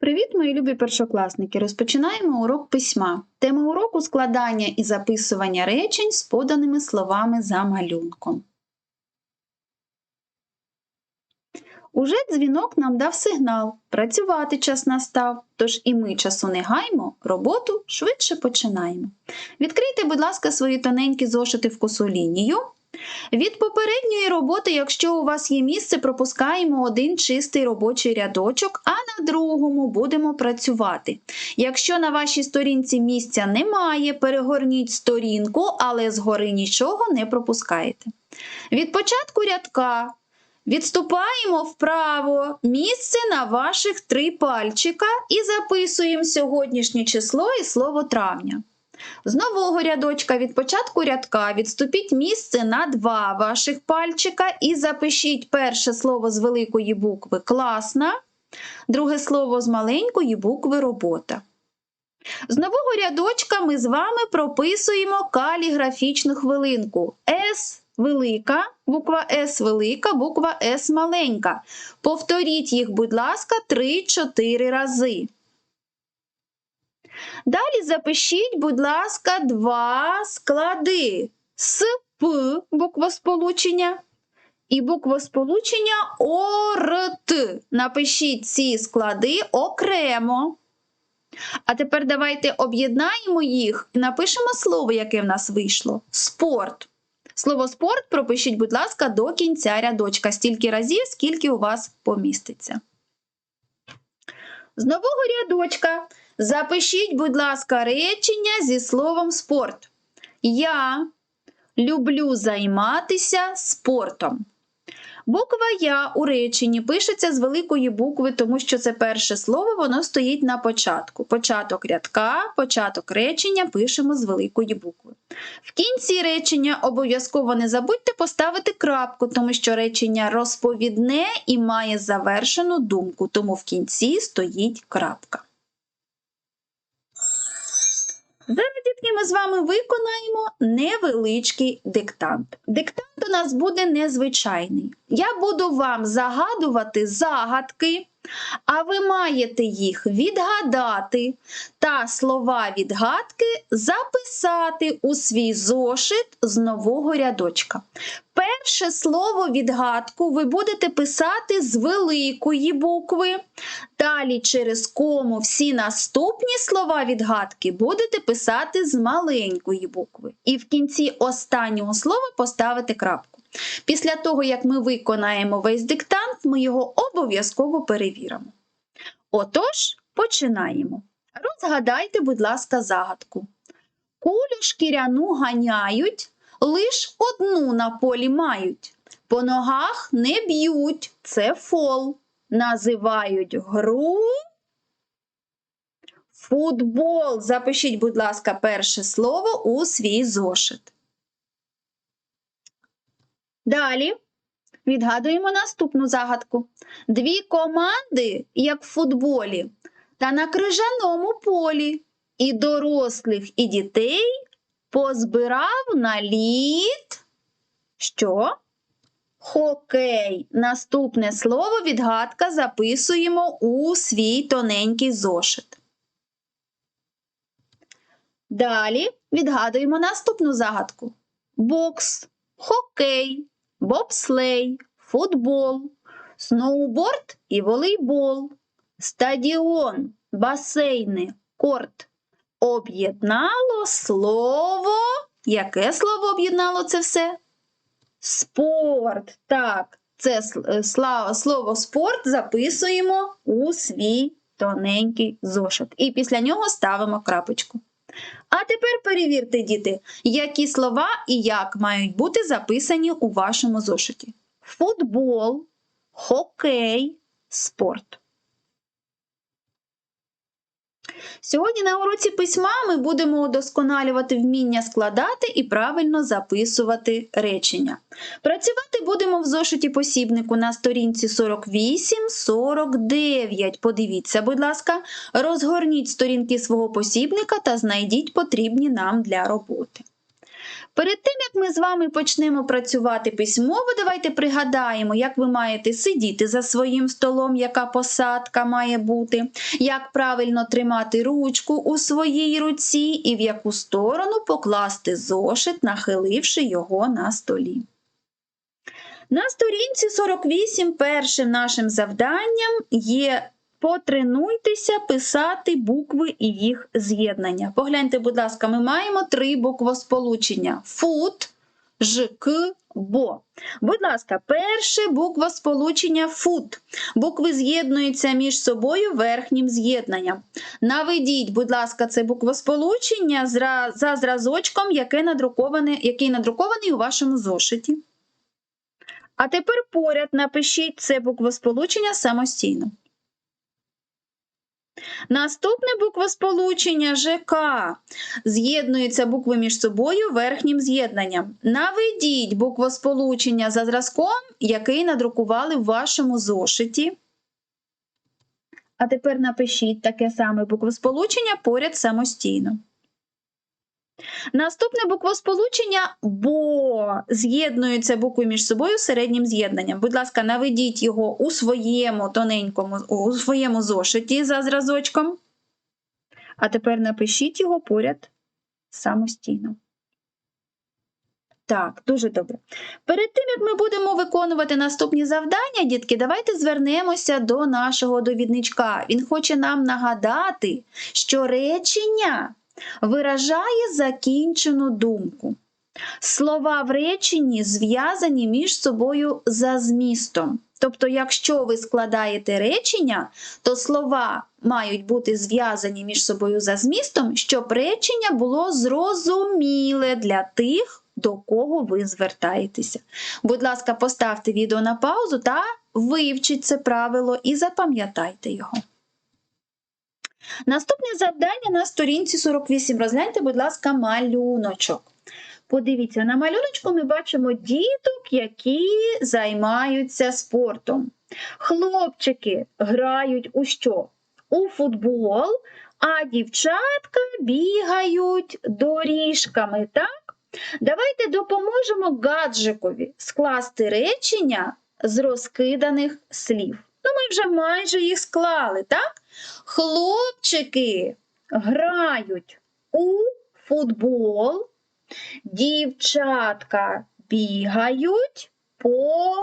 Привіт, мої любі першокласники! Розпочинаємо урок письма. Тема уроку складання і записування речень з поданими словами за малюнком. Уже дзвінок нам дав сигнал. Працювати час настав, тож і ми часу не гаймо, роботу швидше починаємо. Відкрийте, будь ласка, свої тоненькі зошити в косу лінію. Від попередньої роботи, якщо у вас є місце, пропускаємо один чистий робочий рядочок, а на другому будемо працювати. Якщо на вашій сторінці місця немає, перегорніть сторінку, але згори нічого не пропускаєте. Від початку рядка відступаємо вправо місце на ваших три пальчика і записуємо сьогоднішнє число і слово травня. З нового рядочка від початку рядка відступіть місце на два ваших пальчика і запишіть перше слово з великої букви класна, друге слово з маленької букви робота. З нового рядочка ми з вами прописуємо каліграфічну хвилинку. С велика, буква С велика, буква С маленька. Повторіть їх, будь ласка, 3-4 рази. Далі запишіть, будь ласка, два склади з П буква сполучення і буква сполучення ОРТ. Напишіть ці склади окремо. А тепер давайте об'єднаємо їх і напишемо слово, яке в нас вийшло. Спорт. Слово спорт пропишіть, будь ласка, до кінця рядочка, стільки разів, скільки у вас поміститься. З нового рядочка запишіть, будь ласка, речення зі словом спорт. Я люблю займатися спортом. Буква Я у реченні пишеться з великої букви, тому що це перше слово, воно стоїть на початку. Початок рядка, початок речення пишемо з великої букви. В кінці речення обов'язково не забудьте поставити крапку, тому що речення розповідне і має завершену думку, тому в кінці стоїть крапка. Зараз, дітки, ми з вами виконаємо невеличкий диктант. Диктант у нас буде незвичайний. Я буду вам загадувати загадки, а ви маєте їх відгадати та слова відгадки записати у свій зошит з нового рядочка. Перше слово відгадку ви будете писати з великої букви. Далі через кому всі наступні слова відгадки будете писати з маленької букви. І в кінці останнього слова поставити крапку. Після того, як ми виконаємо весь диктант, ми його обов'язково перевіримо. Отож, починаємо. Розгадайте, будь ласка, загадку. Кулю шкіряну ганяють, лиш одну на полі мають. По ногах не б'ють, це фол. Називають гру. Футбол. Запишіть, будь ласка, перше слово у свій зошит. Далі відгадуємо наступну загадку. Дві команди, як в футболі, та на крижаному полі. І дорослих, і дітей позбирав на лід. Що? Хокей. Наступне слово відгадка записуємо у свій тоненький зошит. Далі відгадуємо наступну загадку: бокс, хокей, бобслей, футбол, сноуборд і волейбол, стадіон, басейни, корт. Об'єднало слово. Яке слово об'єднало це все? Спорт. Так, це слово спорт записуємо у свій тоненький зошит. І після нього ставимо крапочку. А тепер перевірте, діти, які слова і як мають бути записані у вашому зошиті: футбол, хокей, спорт. Сьогодні на уроці письма ми будемо удосконалювати вміння складати і правильно записувати речення. Працювати будемо в зошиті посібнику на сторінці 48-49. Подивіться, будь ласка, розгорніть сторінки свого посібника та знайдіть потрібні нам для роботи. Перед тим, як ми з вами почнемо працювати письмово, давайте пригадаємо, як ви маєте сидіти за своїм столом, яка посадка має бути, як правильно тримати ручку у своїй руці і в яку сторону покласти зошит, нахиливши його на столі. На сторінці 48 першим нашим завданням є Потренуйтеся писати букви і їх з'єднання. Погляньте, будь ласка, ми маємо три буквосполучення: фут, ж, к, бо. Будь ласка, перше буквосполучення фут. Букви з'єднуються між собою верхнім з'єднанням. Наведіть, будь ласка, це буквосполучення за зразочком, яке надруковане, який надрукований у вашому зошиті. А тепер поряд напишіть це буквосполучення самостійно. Наступне буквосполучення ЖК. З'єднуються букви між собою верхнім з'єднанням. Наведіть буквосполучення за зразком, який надрукували в вашому зошиті. А тепер напишіть таке саме буквосполучення поряд самостійно. Наступне буквосполучення БО з'єднуються букви між собою середнім з'єднанням. Будь ласка, наведіть його у своєму тоненькому, у своєму зошиті за зразочком. А тепер напишіть його поряд самостійно. Так, дуже добре. Перед тим, як ми будемо виконувати наступні завдання, дітки, давайте звернемося до нашого довідничка. Він хоче нам нагадати, що речення виражає закінчену думку. Слова в реченні зв'язані між собою за змістом. Тобто, якщо ви складаєте речення, то слова мають бути зв'язані між собою за змістом, щоб речення було зрозуміле для тих, до кого ви звертаєтеся. Будь ласка, поставте відео на паузу та вивчіть це правило і запам'ятайте його. Наступне завдання на сторінці 48. Розгляньте, будь ласка, малюночок. Подивіться, на малюночку ми бачимо діток, які займаються спортом. Хлопчики грають у що? У футбол, а дівчатка бігають доріжками, так? Давайте допоможемо гаджикові скласти речення з розкиданих слів. Ну, ми вже майже їх склали, так? Хлопчики грають у футбол, дівчатка бігають по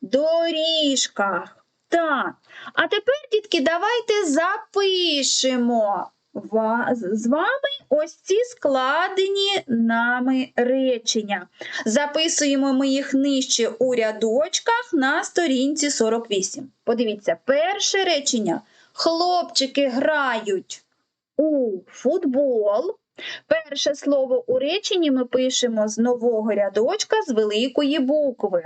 доріжках. Так. А тепер, дітки, давайте запишемо з вами ось ці складені нами речення. Записуємо ми їх нижче у рядочках на сторінці 48. Подивіться, перше речення. Хлопчики грають у футбол. Перше слово у реченні ми пишемо з нового рядочка з великої букви.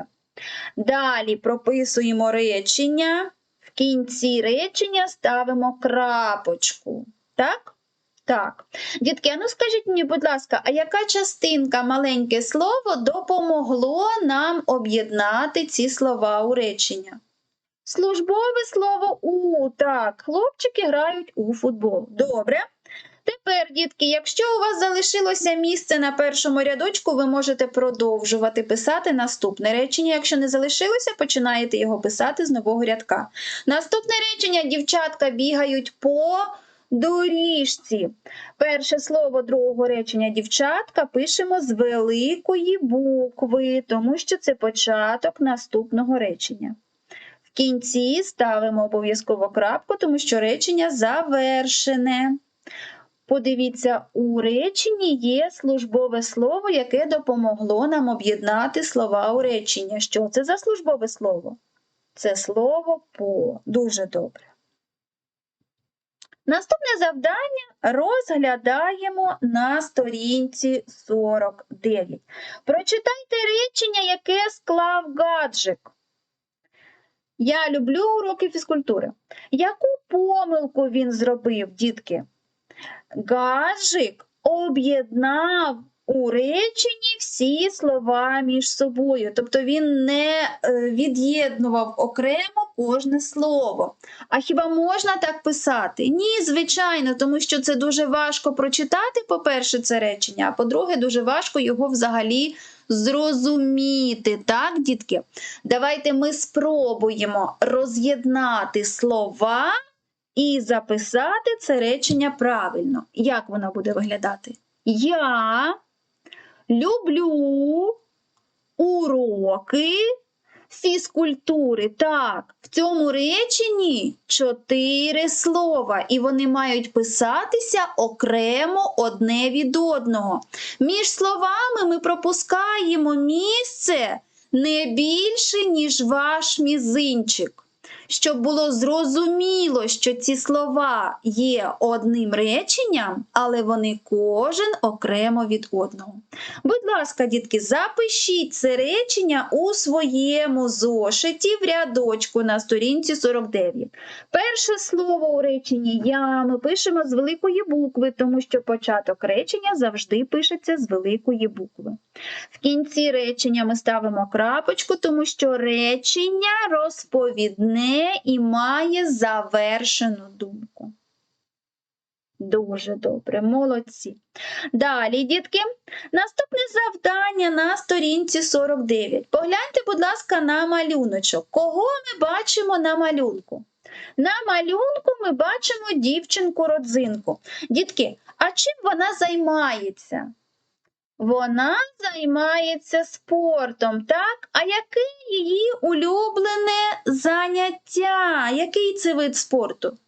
Далі прописуємо речення. В кінці речення ставимо крапочку. Так? Так. Дітки, ну скажіть мені, будь ласка, а яка частинка маленьке слово допомогло нам об'єднати ці слова у речення? Службове слово у. Так, хлопчики грають у футбол. Добре. Тепер, дітки, якщо у вас залишилося місце на першому рядочку, ви можете продовжувати писати наступне речення. Якщо не залишилося, починаєте його писати з нового рядка. Наступне речення: дівчатка бігають по доріжці. Перше слово другого речення дівчатка пишемо з великої букви, тому що це початок наступного речення. В кінці ставимо обов'язково крапку, тому що речення завершене. Подивіться, у реченні є службове слово, яке допомогло нам об'єднати слова у речення. Що це за службове слово? Це слово по. Дуже добре. Наступне завдання розглядаємо на сторінці 49. Прочитайте речення, яке склав гаджик. Я люблю уроки фізкультури. Яку помилку він зробив, дітки? Гаджик об'єднав у реченні всі слова між собою. Тобто він не е, від'єднував окремо кожне слово. А хіба можна так писати? Ні, звичайно, тому що це дуже важко прочитати, по-перше, це речення, а по-друге, дуже важко його взагалі зрозуміти. Так, дітки? Давайте ми спробуємо роз'єднати слова і записати це речення правильно. Як воно буде виглядати? Я люблю уроки фізкультури. Так, в цьому реченні чотири слова, і вони мають писатися окремо одне від одного. Між словами ми пропускаємо місце не більше, ніж ваш мізинчик. Щоб було зрозуміло, що ці слова є одним реченням, але вони кожен окремо від одного. Будь ласка, дітки, запишіть це речення у своєму зошиті в рядочку на сторінці 49. Перше слово у реченні я ми пишемо з великої букви, тому що початок речення завжди пишеться з великої букви. В кінці речення ми ставимо крапочку, тому що речення розповідне і має завершену думку. Дуже добре, молодці. Далі, дітки, наступне завдання на сторінці 49. Погляньте, будь ласка, на малюночок. Кого ми бачимо на малюнку? На малюнку ми бачимо дівчинку-родзинку. Дітки, а чим вона займається? Вона займається спортом, так? А яке її улюблене заняття? Який це вид спорту?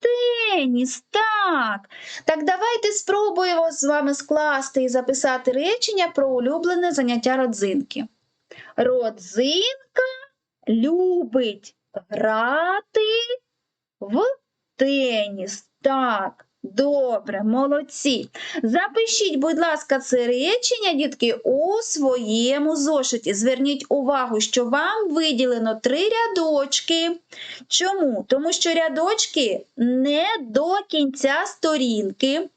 Теніс, так. Так давайте спробуємо з вами скласти і записати речення про улюблене заняття родзинки. Родзинка любить грати в теніс. Так, добре, молодці. Запишіть, будь ласка, це речення, дітки, у своєму зошиті. Зверніть увагу, що вам виділено три рядочки. Чому? Тому що рядочки не до кінця сторінки.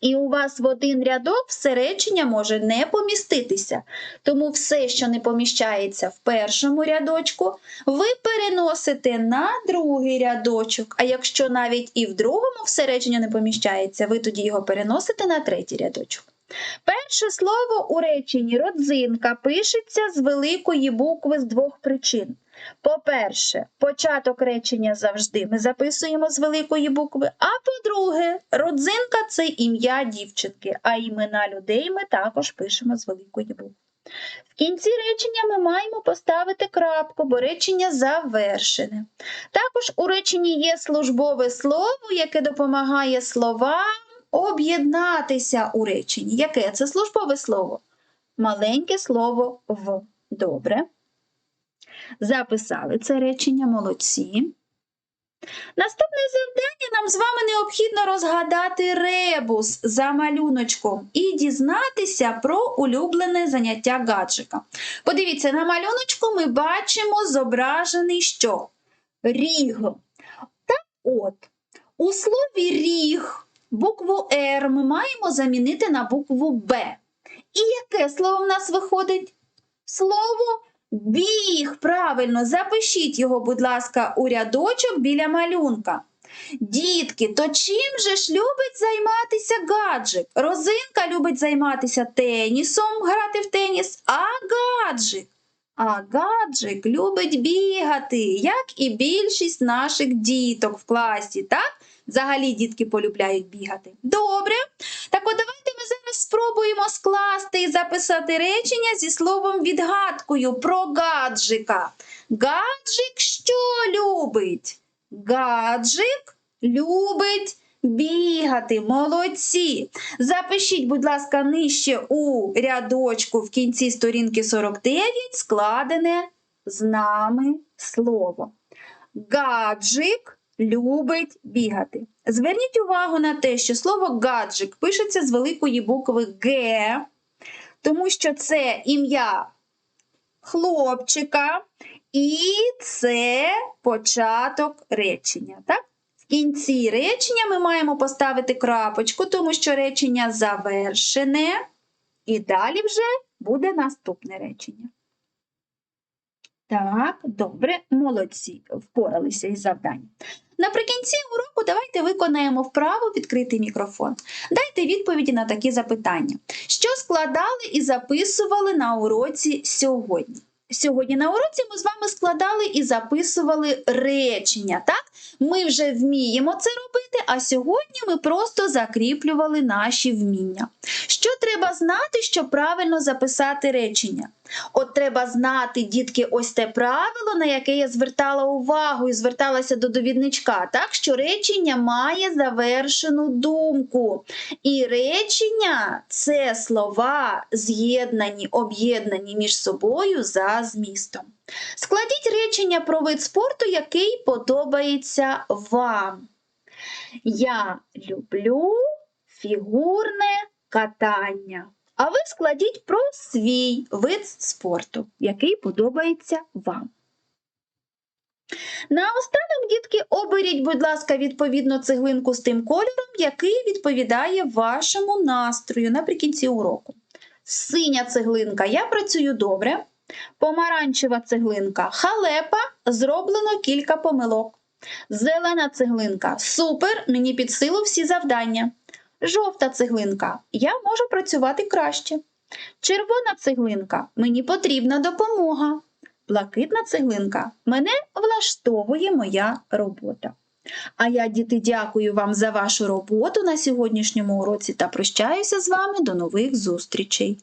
І у вас в один рядок все речення може не поміститися. Тому все, що не поміщається в першому рядочку, ви переносите на другий рядочок. А якщо навіть і в другому все речення не поміщається, ви тоді його переносите на третій рядочок. Перше слово у реченні родзинка пишеться з великої букви з двох причин. По-перше, початок речення завжди ми записуємо з великої букви. А по-друге, родзинка це ім'я дівчинки, а імена людей ми також пишемо з великої букви. В кінці речення ми маємо поставити крапку, бо речення завершене. Також у реченні є службове слово, яке допомагає словам об'єднатися у реченні. Яке це службове слово? Маленьке слово в. Добре. Записали це речення, молодці. Наступне завдання нам з вами необхідно розгадати ребус за малюночком і дізнатися про улюблене заняття гаджика. Подивіться, на малюночку ми бачимо зображений що? Ріг. Так от, у слові ріг букву Р ми маємо замінити на букву Б. І яке слово в нас виходить? Слово Біг, правильно, запишіть його, будь ласка, у рядочок біля малюнка. Дітки, то чим же ж любить займатися гаджик? Розинка любить займатися тенісом, грати в теніс, а гаджик. А гаджик любить бігати, як і більшість наших діток в класі, так? Взагалі дітки полюбляють бігати. Добре. Записати речення зі словом відгадкою про гаджика. Гаджик що любить? Гаджик любить бігати. Молодці. Запишіть, будь ласка, нижче у рядочку в кінці сторінки 49 складене з нами слово. Гаджик любить бігати. Зверніть увагу на те, що слово гаджик пишеться з великої букви Г, тому що це ім'я хлопчика, і це початок речення. Так? В кінці речення ми маємо поставити крапочку, тому що речення завершене. І далі вже буде наступне речення. Так, добре, молодці, впоралися із завданням. Наприкінці уроку давайте виконаємо вправу відкритий мікрофон. Дайте відповіді на такі запитання. Що складали і записували на уроці сьогодні? Сьогодні на уроці ми з вами складали і записували речення, так? Ми вже вміємо це робити, а сьогодні ми просто закріплювали наші вміння. Що треба знати, щоб правильно записати речення? От треба знати, дітки, ось те правило, на яке я звертала увагу і зверталася до довідничка, так що речення має завершену думку. І речення це слова, з'єднані, об'єднані між собою за змістом. Складіть речення про вид спорту, який подобається вам. Я люблю фігурне катання. А ви складіть про свій вид спорту, який подобається вам. Наостанок, дітки, оберіть, будь ласка, відповідно цеглинку з тим кольором, який відповідає вашому настрою наприкінці уроку. Синя цеглинка я працюю добре. Помаранчева цеглинка халепа, зроблено кілька помилок. Зелена цеглинка супер, мені під силу всі завдання. Жовта цеглинка я можу працювати краще. Червона цеглинка мені потрібна допомога. Блакитна цеглинка мене влаштовує моя робота. А я, діти, дякую вам за вашу роботу на сьогоднішньому уроці та прощаюся з вами до нових зустрічей.